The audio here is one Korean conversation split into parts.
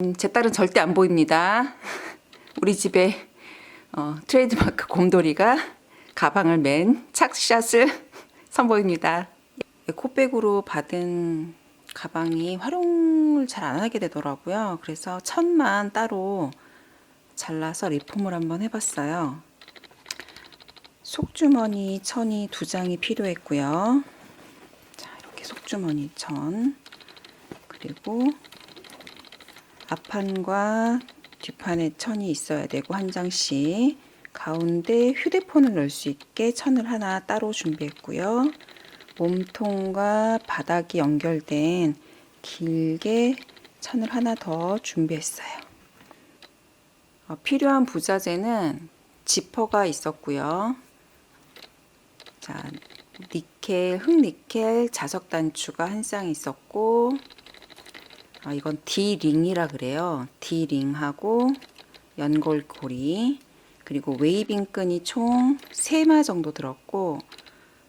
음, 제 딸은 절대 안 보입니다. 우리 집에 어, 트레이드마크 곰돌이가 가방을 맨 착샷을 선보입니다. 코백으로 받은 가방이 활용을 잘 안 하게 되더라고요. 그래서 천만 따로 잘라서 리폼을 한번 해봤어요. 속주머니 천이 두 장이 필요했고요. 자, 이렇게 속주머니 천 그리고 앞판과 뒷판에 천이 있어야 되고 한 장씩 가운데 휴대폰을 넣을 수 있게 천을 하나 따로 준비했고요. 몸통과 바닥이 연결된 길게 천을 하나 더 준비했어요. 어, 필요한 부자재는 지퍼가 있었고요. 자, 니켈, 흑니켈 자석 단추가 한 쌍 있었고 아, 이건 D링이라 그래요. D링하고 연골고리 그리고 웨이빙 끈이 총 3마 정도 들었고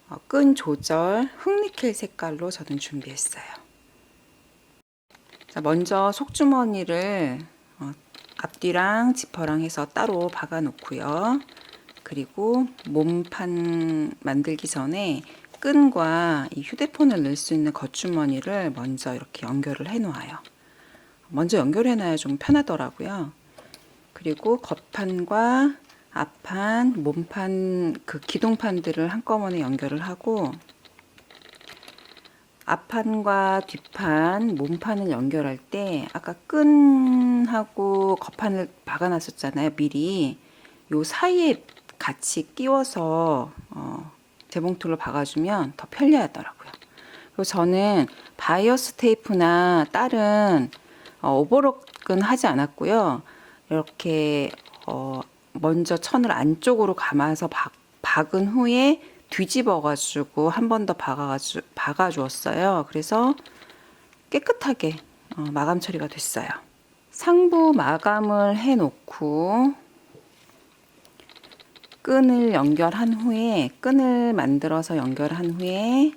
어, 끈 조절 흑니켈 색깔로 저는 준비했어요. 자, 먼저 속주머니를 어, 앞뒤랑 지퍼랑 해서 따로 박아 놓고요. 그리고 몸판 만들기 전에 끈과 이 휴대폰을 넣을 수 있는 겉주머니를 먼저 이렇게 연결을 해 놓아요. 먼저 연결해 놔야 좀 편하더라고요. 그리고 겉판과 앞판, 몸판, 그 기둥판들을 한꺼번에 연결을 하고 앞판과 뒷판, 몸판을 연결할 때 아까 끈하고 겉판을 박아놨었잖아요. 미리 요 사이에 같이 끼워서 어, 재봉틀로 박아주면 더 편리하더라고요. 그리고 저는 바이어스 테이프나 다른 어, 오버록은 하지 않았고요. 이렇게 어, 먼저 천을 안쪽으로 감아서 박, 박은 후에 뒤집어가지고 한 번 더 박아주었어요. 그래서 깨끗하게 어, 마감 처리가 됐어요. 상부 마감을 해놓고 끈을 연결한 후에 끈을 만들어서 연결한 후에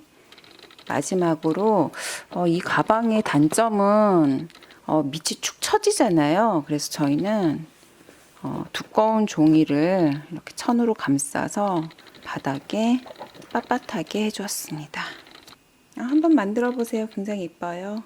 마지막으로 어, 이 가방의 단점은 어, 밑이 축 처지잖아요. 그래서 저희는 어, 두꺼운 종이를 이렇게 천으로 감싸서 바닥에 빳빳하게 해주었습니다. 아, 한번 만들어 보세요. 굉장히 이뻐요.